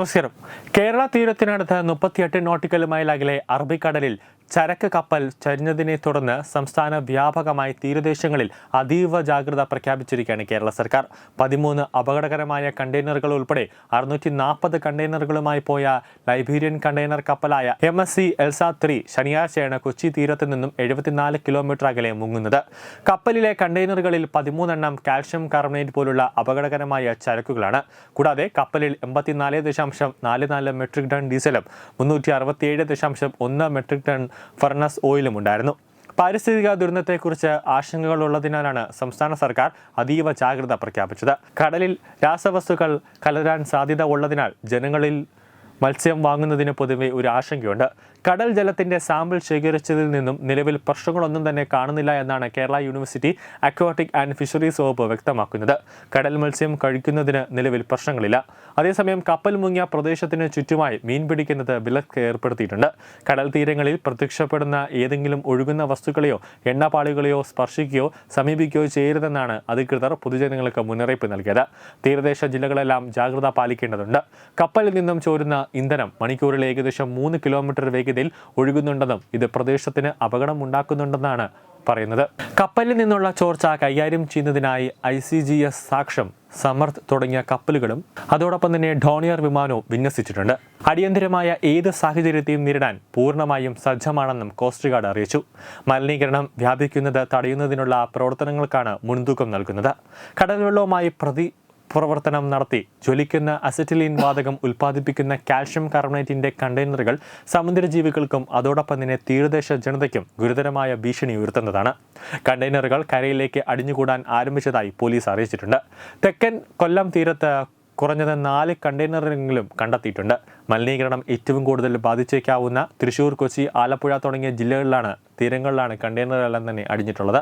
നമസ്കാരം. കേരള തീരത്തിനടുത്ത് മുപ്പത്തിയെട്ട് nautical mile അകലെ അറബിക്കടലിൽ ചരക്ക് കപ്പൽ ചരിഞ്ഞതിനെ തുടർന്ന് സംസ്ഥാന വ്യാപകമായി തീരദേശങ്ങളിൽ അതീവ ജാഗ്രത പ്രഖ്യാപിച്ചിരിക്കുകയാണ് കേരള സർക്കാർ. പതിമൂന്ന് അപകടകരമായ കണ്ടെയ്നറുകൾ ഉൾപ്പെടെ അറുന്നൂറ്റി നാൽപ്പത് കണ്ടെയ്നറുകളുമായി പോയ Liberian container കപ്പലായ M S C Elsa three ശനിയാഴ്ചയാണ് കൊച്ചി തീരത്ത് നിന്നും എഴുപത്തിനാല് കിലോമീറ്റർ അകലെ മുങ്ങുന്നത്. കപ്പലിലെ കണ്ടെയ്നറുകളിൽ പതിമൂന്നെണ്ണം കാൽഷ്യം കാർബണേറ്റ് പോലുള്ള അപകടകരമായ ചരക്കുകളാണ്. കൂടാതെ കപ്പലിൽ എൺപത്തിനാല് ദശാംശം നാല് നാല് മെട്രിക് ടൺ ഡീസലും മുന്നൂറ്റി അറുപത്തിയേഴ് ദശാംശം ഒന്ന് മെട്രിക് ടൺ ഫർണസ് ഓയിലും ഉണ്ടായിരുന്നു. പാരിസ്ഥിതിക ദുരന്തത്തെക്കുറിച്ച് ആശങ്കകളുള്ളതിനാലാണ് സംസ്ഥാന സർക്കാർ അതീവ ജാഗ്രത പ്രഖ്യാപിച്ചത്. കടലിൽ രാസവസ്തുക്കൾ കലരാൻ സാധ്യത ഉള്ളതിനാൽ ജനങ്ങളിൽ മത്സ്യം വാങ്ങുന്നതിന് പൊതുവെ ഒരു ആശങ്കയുണ്ട്. കടൽ ജലത്തിന്റെ സാമ്പിൾ ശേഖരിച്ചതിൽ നിന്നും നിലവിൽ പ്രശ്നങ്ങളൊന്നും തന്നെ കാണുന്നില്ല എന്നാണ് Kerala university aquatic and fisheries വകുപ്പ് വ്യക്തമാക്കുന്നത്. കടൽ മത്സ്യം കഴിക്കുന്നതിന് നിലവിൽ പ്രശ്നങ്ങളില്ല. അതേസമയം കപ്പൽ മുങ്ങിയ പ്രദേശത്തിന് ചുറ്റുമായി മീൻ പിടിക്കുന്നത് വിലക്ക് ഏർപ്പെടുത്തിയിട്ടുണ്ട്. കടൽ തീരങ്ങളിൽ പ്രത്യക്ഷപ്പെടുന്ന ഏതെങ്കിലും ഒഴുകുന്ന വസ്തുക്കളെയോ എണ്ണപ്പാളികളെയോ സ്പർശിക്കുകയോ സമീപിക്കുകയോ ചെയ്യരുതെന്നാണ് അധികൃതർ പൊതുജനങ്ങൾക്ക് മുന്നറിയിപ്പ് നൽകിയത്. തീരദേശ ജില്ലകളെല്ലാം ജാഗ്രത പാലിക്കേണ്ടതുണ്ട്. കപ്പലിൽ നിന്നും ചോരുന്ന ഇന്ധനം മണിക്കൂറിൽ ഏകദേശം മൂന്ന് കിലോമീറ്റർ വേഗതയിൽ ഒഴുകുന്നുണ്ടെന്നും ഇത് പ്രദേശത്തിന് അപകടമുണ്ടാക്കുന്നുണ്ടെന്നാണ് പറയുന്നത്. കപ്പലിൽ നിന്നുള്ള ചോർച്ച കൈകാര്യം ചെയ്യുന്നതിനായി I C G S Saksham Samarth തുടങ്ങിയ കപ്പലുകളും അതോടൊപ്പം തന്നെ ഡോണിയർ വിമാനവും വിന്യസിച്ചിട്ടുണ്ട്. അടിയന്തരമായ ഏത് സാഹചര്യത്തെയും നേരിടാൻ പൂർണമായും സജ്ജമാണെന്നും കോസ്റ്റ് ഗാർഡ് അറിയിച്ചു. മലിനീകരണം വ്യാപിക്കുന്നത് തടയുന്നതിനുള്ള പ്രവർത്തനങ്ങൾക്കാണ് മുൻതൂക്കം നൽകുന്നത്. കടൽവെള്ളവുമായി പ്രതി പ്രവർത്തനം നടത്തി. ജ്വലിക്കുന്ന അസറ്റിലീൻ വാതകം ഉൽപ്പാദിപ്പിക്കുന്ന കാൽഷ്യം കാർബണേറ്റിന്റെ കണ്ടെയ്നറുകൾ സമുദ്രജീവികൾക്കും അതോടൊപ്പം തന്നെ തീരദേശ ജനതയ്ക്കും ഗുരുതരമായ ഭീഷണി ഉയർത്തുന്നതാണ്. കണ്ടെയ്നറുകൾ കരയിലേക്ക് അടിഞ്ഞുകൂടാൻ ആരംഭിച്ചതായി പോലീസ് അറിയിച്ചിട്ടുണ്ട്. തെക്കൻ കൊല്ലം തീരത്ത് കുറഞ്ഞത് നാല് കണ്ടെയ്നറെങ്കിലും കണ്ടെത്തിയിട്ടുണ്ട്. മലിനീകരണം ഏറ്റവും കൂടുതൽ ബാധിച്ചേക്കാവുന്ന തൃശൂർ കൊച്ചി ആലപ്പുഴ തുടങ്ങിയ ജില്ലകളിലാണ് തീരങ്ങളിലാണ് കണ്ടെയ്നറെല്ലാം തന്നെ അടിഞ്ഞിട്ടുള്ളത്.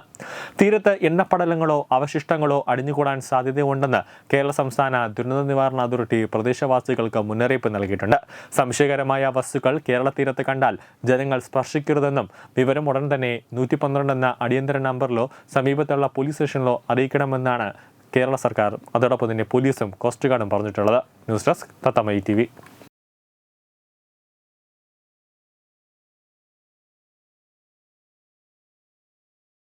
തീരത്ത് എണ്ണപ്പടലങ്ങളോ അവശിഷ്ടങ്ങളോ അടിഞ്ഞുകൂടാൻ സാധ്യതയുണ്ടെന്ന് കേരള സംസ്ഥാന ദുരന്ത നിവാരണ അതോറിറ്റി പ്രദേശവാസികൾക്ക് മുന്നറിയിപ്പ് നൽകിയിട്ടുണ്ട്. സംശയകരമായ വസ്തുക്കൾ കേരള തീരത്ത് കണ്ടാൽ ജനങ്ങൾ സ്പർശിക്കരുതെന്നും വിവരം ഉടൻ തന്നെ നൂറ്റി പന്ത്രണ്ട് എന്ന അടിയന്തര നമ്പറിലോ സമീപത്തുള്ള പോലീസ് സ്റ്റേഷനിലോ അറിയിക്കണമെന്നാണ് കേരള സർക്കാർ അതോടൊപ്പം തന്നെ പോലീസും കോസ്റ്റ് ഗാർഡും പറഞ്ഞിട്ടുള്ളത് ന്യൂസ് ഡെസ്ക് തത്തമൈ ടി